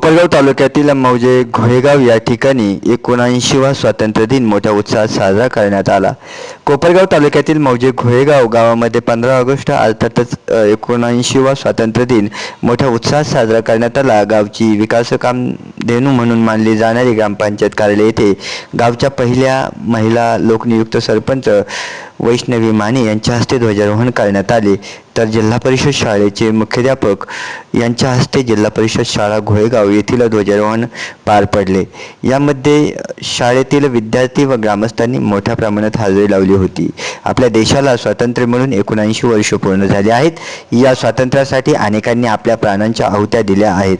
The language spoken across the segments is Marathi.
कोपरगाव तालुक्यातील मौजे घोळेगाव या ठिकाणी एकोणऐंशीवा स्वातंत्र्य दिन मोठ्या उत्साहात साजरा करण्यात आला. कोपरगाव तालुक्यातील मौजे घोडेगाव गावामध्ये पंधरा ऑगस्ट अर्थातच एकोणऐंशीवा स्वातंत्र्य दिन मोठ्या उत्साहात साजरा करण्यात आला. गावची विकासकाम देणू म्हणून मानली जाणारी ग्रामपंचायत कार्यालय येथे गावच्या पहिल्या महिला लोकनियुक्त सरपंच वैष्णवी माने यांच्या हस्ते ध्वजारोहण करण्यात आले. तर जिल्हा परिषद शाळेचे मुख्याध्यापक यांच्या हस्ते जिल्हा परिषद शाळा घोळेगाव येथील ध्वजारोहण पार पडले. यामध्ये शाळेतील विद्यार्थी व ग्रामस्थांनी मोठ्या प्रमाणात हजेरी लावली होती. आपल्या देशाला स्वातंत्र्य मिळून एकोणऐंशी वर्ष पूर्ण झाली आहेत. या स्वातंत्र्यासाठी अनेकांनी आपल्या प्राणांच्या आहुत्या दिल्या आहेत.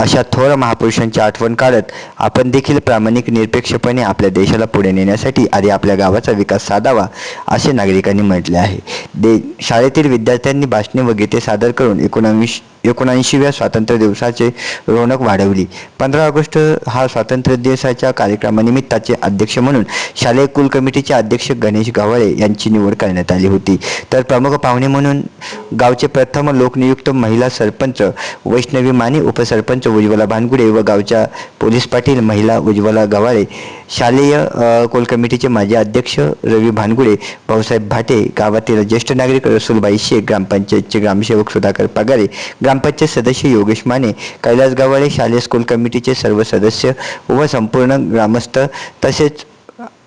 अशा थोर महापुरुषांची आठवण काढत आपण देखील प्रामाणिक निरपेक्षपणे आपल्या देशाला पुढे नेण्यासाठी आधी आपल्या गावाचा विकास साधावा असे नागरिकांनी म्हटले आहे. दे शाळेतील विद्यार्थ्यांनी भाषणे व गीते सादर करून एकोणावीस एकोणऐंशीव्या स्वातंत्र्य दिवसाचे रौनक वाढवली. पंधरा ऑगस्ट हा स्वातंत्र्य दिवसाच्या कार्यक्रमानिमित्ताचे अध्यक्ष म्हणून शालेय कुल कमिटीचे अध्यक्ष गणेश गवळे यांची निवड करण्यात आली होती. तर प्रमुख पाहुणे म्हणून गावचे प्रथम लोकनियुक्त महिला सरपंच वैष्णवी माने उपसरपंच उज्ज्वला भानगुडे व गावच्या पोलीस पाटील महिला उज्ज्वला गवाळे शालेय कोल कमिटीचे माजी अध्यक्ष रवी भानगुडे भाऊसाहेब भाटे गावातील ज्येष्ठ नागरिक रसूलबाई शेख ग्रामपंचायतचे ग्रामसेवक सुधाकर पगारे ग्रामपंचायत सदस्य योगेश माने कैलास गवाळे शालेय स्कूल कमिटीचे सर्व सदस्य व संपूर्ण ग्रामस्थ तसेच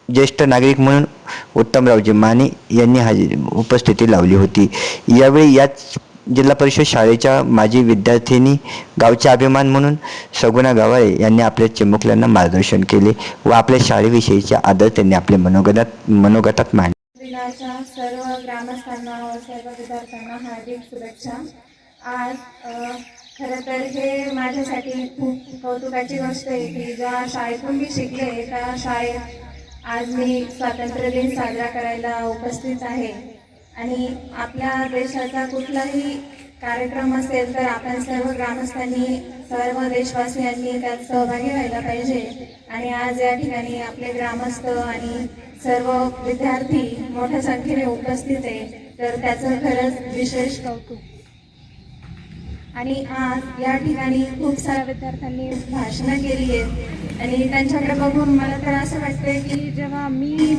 ज्येष्ठ नागरिक म्हणून उत्तमरावजी माने यांनी हजेरी उपस्थिती लावली होती. यावेळी याच जिल्हा परिषद शाळेच्या माजी विद्यार्थिनी गावचे अभिमान म्हणून सगुणा गव्हाळे यांनी आपल्या चिमुकल्यांना मार्गदर्शन केले व आपल्या शाळेविषयीचे आदर त्यांनी आपल्या मनोगतात मनोगतात मांडले. दिनाच्या सर्व ग्रामस्थांना व सर्व विद्यार्थ्यांना हार्दिक शुभेच्छा. आज खरं तर हे माझ्यासाठी खूप कौतुकाची गोष्ट आहे की ज्या शाळेतून मी शिकले त्या शाळेत आज मी स्वातंत्र्य दिन साजरा करायला उपस्थित आहे. आणि आपल्या देशाचा कुठलाही कार्यक्रम असेल तर आपण सर्व ग्रामस्थांनी सर्व देशवासियांनी त्यात सहभागी व्हायला पाहिजे. आणि आज या ठिकाणी आपले ग्रामस्थ आणि सर्व विद्यार्थी मोठ्या संख्येने उपस्थित आहे. तर त्याचं खरंच विशेष कौतुक. आणि आज या ठिकाणी खूप साऱ्या विद्यार्थ्यांनी भाषणं केली आहेत आणि त्यांच्याकडे बघून मला तर असं वाटतंय की जेव्हा मी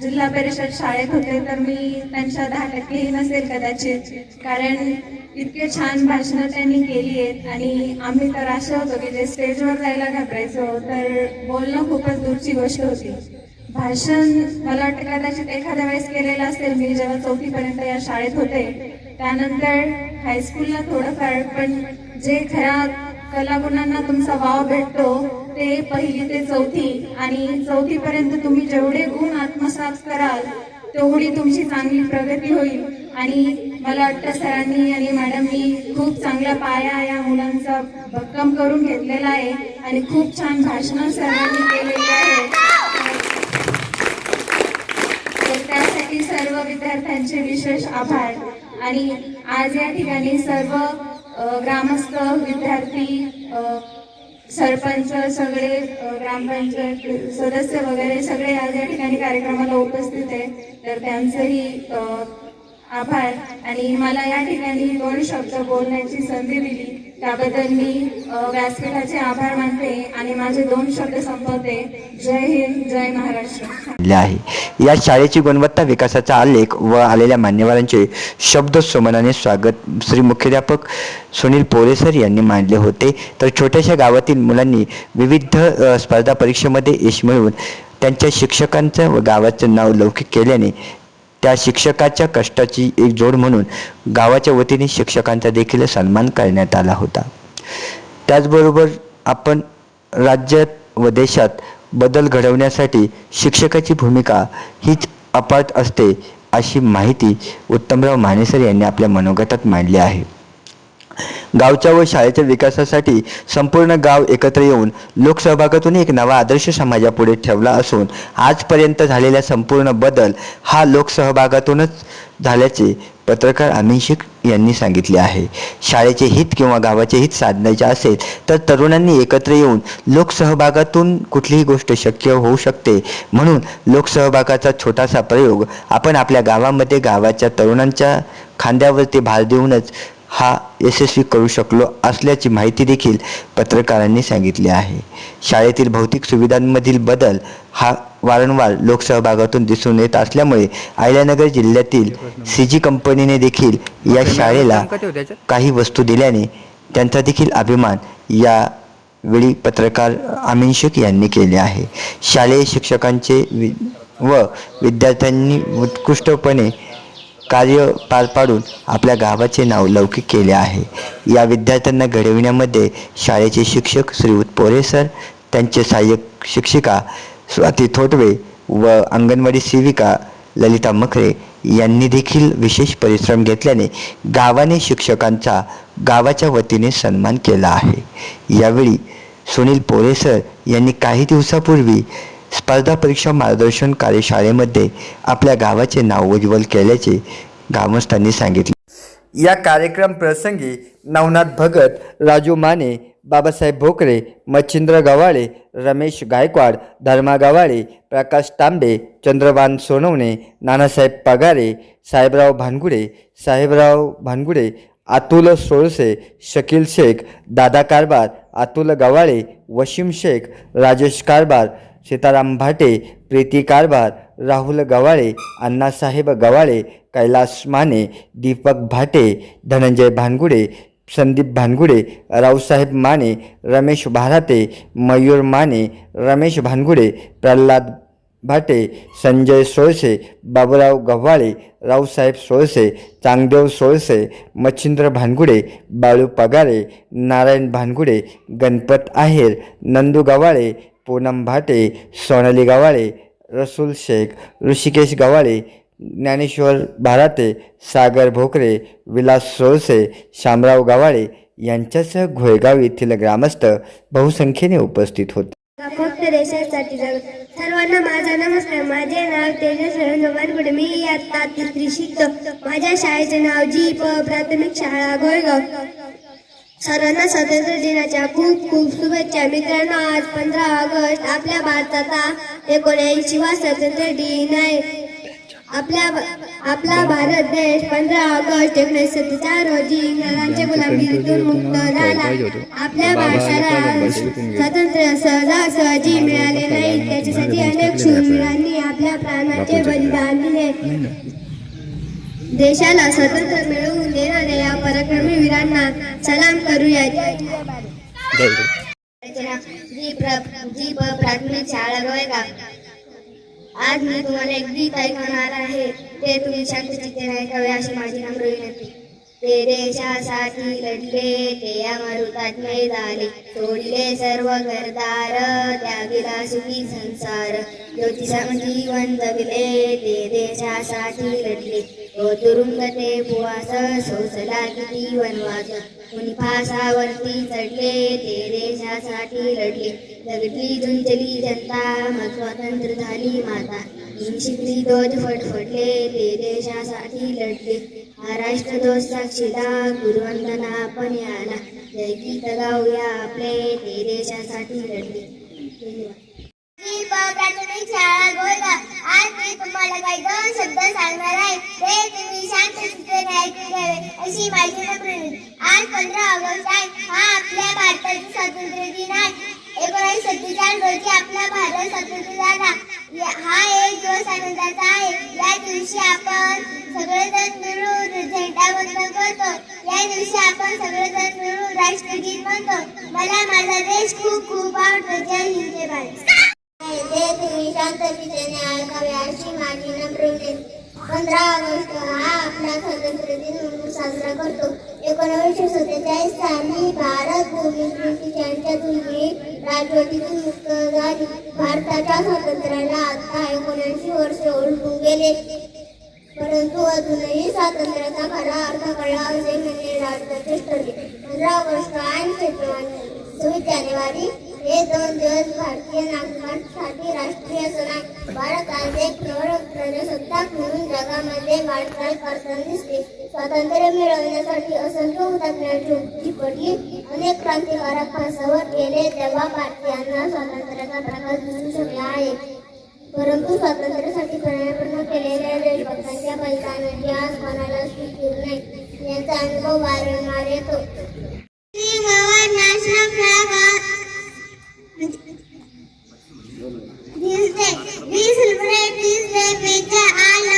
जिल्हा परिषद शाळेत होते तर मी त्यांच्या दहा टक्केही नसेल कदाचित. कारण इतके छान भाषणं त्यांनी केली आहेत आणि आम्ही तर असं होतो की जे स्टेजवर जायला घाबरायचो तर बोलणं खूपच दूरची गोष्ट होती. भाषण मला वाटतं कदाचित एखाद्या वेळेस केलेलं असेल मी जेव्हा चौथीपर्यंत या शाळेत होते त्यानंतर हायस्कूलला थोडंफार पण जे खऱ्या कलागुणांना तुमचा वाव भेटतो ते पहिली ते चौथी. आणि चौथीपर्यंत तुम्ही जेवढे गुण आत्मसात कराल तेवढी तुमची चांगली प्रगती होईल. आणि मला वाटतं सरांनी आणि मॅडमनी खूप चांगला पाया या मुलांचा भक्कम करून घेतलेला आहे. आणि खूप छान भाषणं सर्वांनी केलेली आहे. तर त्यासाठी सर्व विद्यार्थ्यांचे विशेष आभार. आणि आज या ठिकाणी सर्व ग्रामस्थ विद्यार्थी सरपंच सगळे ग्रामपंचायत सदस्य वगैरे सगळे आज या ठिकाणी कार्यक्रमाला उपस्थित आहे तर त्यांचंही आभार. आणि मला या ठिकाणी दोन शब्द बोलण्याची संधी दिली. त्याबद्दल मी व्यासपीठाचे आभार मानते आणि माझे दोन शब्द संपवते. जय हिंद जय महाराष्ट्र. आहे. या शाळेची गुणवत्ता विकासाचा आलेख व आलेल्या मान्यवरांचे शब्द सुमनाने स्वागत श्री मुख्याध्यापक सुनील पोरेसर यांनी मांडले होते. तर छोट्याशा गावातील मुलांनी विविध स्पर्धा परीक्षेमध्ये यश मिळवून त्यांच्या शिक्षकांचं व गावाचं नाव लौकिक केल्याने त्या शिक्षकाच्या कष्टाची एक जोड म्हणून गावाच्या वतीने शिक्षकांचा देखील सन्मान करण्यात आला होता. त्याचबरोबर आपण राज्यात व देशात बदल घडवण्यासाठी शिक्षकाची भूमिका हीच अपाट असते अशी माहिती उत्तमराव मानेसर यांनी आपल्या मनोगतात मांडली आहे. गावच्या व शाळेच्या विकासासाठी संपूर्ण गाव एकत्र येऊन लोकसहभागातून एक नवा आदर्श समाजापुढे ठेवला असून आजपर्यंत झालेला संपूर्ण बदल हा लोकसहभागातूनच झाल्याचे पत्रकार अमिन शेख यांनी सांगितले आहे. शाळेचे हित किंवा गावाचे हित साधण्याचे असेल तर तरुणांनी एकत्र येऊन लोकसहभागातून कुठलीही गोष्ट शक्य होऊ शकते म्हणून लोकसहभागाचा छोटासा प्रयोग आपण आपल्या गावामध्ये गावाच्या तरुणांच्या खांद्यावरती भार देऊनच हा यशस्वी करू शकलो असल्याची माहिती देखील पत्रकारांनी सांगितली आहे. शाळेतील भौतिक सुविधांमधील बदल हा वारंवार लोकसहभागातून दिसून येत असल्यामुळे अहिल्यानगर जिल्ह्यातील सी जी कंपनीने देखील या शाळेला काही वस्तू दिल्याने त्यांचा देखील अभिमान या वेळी पत्रकार अमीन शेख यांनी केले आहे. शालेय शिक्षकांचे वि व विद्यार्थ्यांनी उत्कृष्टपणे कार्य पार पाडून आपल्या गावाचे नाव लौकिक केले आहे. या विद्यार्थ्यांना घडविण्यामध्ये शाळेचे शिक्षक श्रीयुत पोरे सर त्यांचे सहाय्यक शिक्षिका स्वाती थोटवे व अंगणवाडी सेविका ललिता मखरे यांनी देखील विशेष परिश्रम घेतल्याने गावाने शिक्षकांचा गावाच्या वतीने सन्मान केला आहे. यावेळी सुनील पोरेसर यांनी काही दिवसापूर्वी स्पर्धा परीक्षा मार्गदर्शन कार्यशाळेमध्ये आपल्या गावाचे नाव उज्ज्वल केल्याचे ग्रामस्थांनी सांगितले. या कार्यक्रम प्रसंगी नवनाथ भगत राजू माने बाबासाहेब भोकरे मच्छिंद्र गवाळे रमेश गायकवाड धर्मा गवाळे प्रकाश तांबे चंद्रबान सोनवणे नानासाहेब पगारे साहेबराव भानगुडे साहेबराव भानगुडे अतुल सोळसे शकील शेख दादा कारभार अतुल गवाळे वशीम शेख राजेश कारभार सीताराम भाटे प्रीती कारभार राहुल गवाळे अण्णासाहेब गवाळे कैलास माने दीपक भाटे धनंजय भानगुडे संदीप भानगुडे रावसाहेब माने रमेश भाराते मयूर माने रमेश भानगुडे प्रल्हाद भाटे संजय सोळसे बाबुराव गव्हाळे रावसाहेब सोळसे चांगदेव सोळसे मच्छिंद्र भानगुडे बाळू पगारे नारायण भानगुडे गणपत आहेर नंदू गव्हाळे पूनम भाटे सोनाली गवाळे रसूल शेख ऋषिकेश गवाळे ज्ञानेश्वर भाराते सागर भोकरे विलास सोळसे शामराव गवाळे यांच्यासह घोळगाव येथील ग्रामस्थ बहुसंख्येने उपस्थित होते. फक्त देशासाठी सर्वांना माझा नमस्कार. माझे नाव तेजस नवानगुडे मी आता तिसरी शिकतो माझ्या शाळेचे नाव जी प प्राथमिक शाळा गोळगाव सर्वांना स्वातंत्र्य दिनाच्या खूप खूप शुभेच्छा. मित्रांनो आज पंधरा ऑगस्ट आपल्या भारताचा एकोणऐंशीवा स्वातंत्र्य दिन आहे. आपल्या आपला भारत देश पंधरा ऑगस्ट एकोणीसशे सत्तेचाळीस रोजी इंग्रजांच्या गुलामगिरीतून मुक्त झाला. आपल्या भारताला स्वातंत्र्य सहजासहजी मिळाले नाही. त्याच्यासाठी अनेक शूरवीरांनी आपल्या प्राणाचे बलिदान दिले. देशाला स्वातंत्र्य मिळवून देणाऱ्या या पराक्रमी वीरांना सलाम करूया. प्राथमिक शाळा आज मी तुम्हाला एक गीत ऐकवणार आहे. ते तुम्ही शांतचित्ते ऐकावे अशी माझी नम्र विनंती. ते देशासाठी लढले ते अमृतात्मे झाले. सोडले सर्व घरदार त्यागिला सुखी संसार. ज्योतिषाम जीवन जगले ते देशासाठी लढले. तो तुरुंग ते पुवास सोसला किती वनवास. कुणी फासावरती चढले ते देशासाठी लढले. जगली झुंजली जनता मग स्वतंत्र झाली माता. शिकली ध्वज फटफटले ते देशासाठी लढले. महाराष्ट्र दोष साक्षीला गुरुवंदना आपण याला जय गीत गाऊया आपले ते देशासाठी लढले प्राथमिक शाळा आज मी तुम्हाला काही दोन शब्द सांगणार आहे. ते तुम्ही शांत चित्तेने ऐकून घ्यावे अशी माझी नम्र आज पंधरा ऑगस्ट आहे. हा आपल्या भारताचा स्वातंत्र्य दिन आहे. एकोणीसशे सत्तेचाळीस रोजी आपला भारत स्वतंत्र झाला. हा एक दिवस आनंदाचा आहे. दिवशी आपण सगळेजण मिळून झेंडा करतो या दिवशी आपण सगळेजण मिळून राष्ट्रगीत म्हणतो. मला माझा देश खूप खूप आवडतो. जय हिंद जय भारत शांत तुम्ही ऐकावे अशी माझी नम्र विनंती. पंधरा ऑगस्ट हा आपला स्वातंत्र्य दिन म्हणून साजरा करतो. एकोणीसशे सत्तेचाळीस साली भारत भूमी ब्रिटिशांच्या तुलनेत राजवटीतून मुक्त झाली. भारताच्या स्वातंत्र्याला आता एकोणऐंशी वर्ष ओळखून गेले. परंतु अजूनही स्वातंत्र्याचा खरा अर्थ कळला असे म्हणजे राज्याचे ठरले पंधरा ऑगस्ट आणि सव्वीस जानेवारी हे दोन दिवस भारतीय नागरिकांसाठी राष्ट्रीय सण आहे. भारत आज एक प्रौढ प्रजासत्ताक जगामध्ये वाटचाल करताना दिसते स्वातंत्र्य मिळवण्यासाठी असंख्य हुतात्म्यांची पडली. अनेक क्रांतिकारक फासावर गेले तेव्हा भारतीयांना स्वातंत्र्याचा प्रकाश दिसू शकला आहे. परंतु स्वातंत्र्यासाठी प्रयत्न केलेल्या देशभक्तांच्या बलिदानाची आज कोणाला स्वीकृत नाही याचा अनुभव वारंवार येतो. This day, we celebrate this day love my country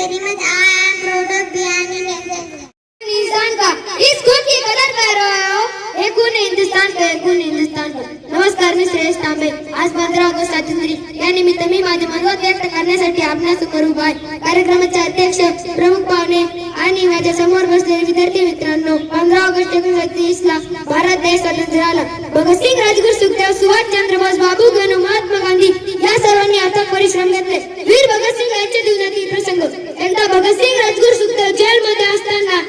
very much. I am proud of being Indian. Hindustan का इस खून की कदर कर रहे हो हे खून Hindustan हिंदुस्तान नमस्कार मी श्रेयस तांबे. आज पंधरा ऑगस्ट स्वातंत्र्य. या निमित्त मी माझे मनोगत व्यक्त करण्यासाठी आपणासमोर उभा आहे कार्यक्रमाचे अध्यक्ष प्रमुख पाहुणे आणि माझ्यासमोर बसलेले विद्यार्थी मित्रांनो पंधरा ऑगस्ट एकोणीस ला भारत देश स्वतंत्र झाला भगतसिंग राजगुरू सुखदेव सुभाष चंद्र बोस बाबू गणू महात्मा गांधी या सर्वांनी अथक परिश्रम घेतले. वीर भगतसिंग यांच्या जीवनातील प्रसंग. एकदा भगतसिंग राजगुरू सुखदेव जेलमध्ये असताना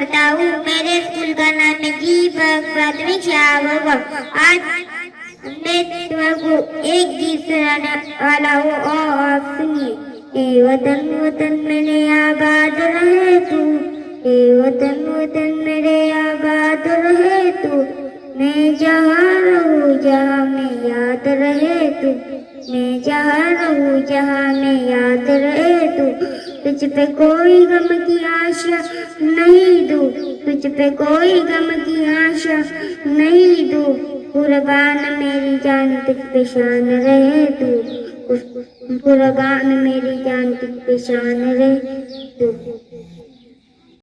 पढ़ता हूँ मेरे स्कूल का नाम है जी प्राथमिक आज मैं एक गीत सुनाने वाला हूँ और सुनिए। ए वतन वतन मेरे आबाद रहे तू। ए वतन वतन मेरे आबाद रहे तू। मैं जहाँ रहूँ, जहाँ मैं याद रहे तू। मैं जहाँ रहूँ, जहाँ मैं याद रहे तू। तुझ पे कोई गम की आशा नहीं दूँ। तुझ पे कोई गम की आशा नहीं दूँ। कुर्बान मेरी जान तुझ पे शान रहे तू। कुर्बान मेरी जान तुझ पे शान रहे तू।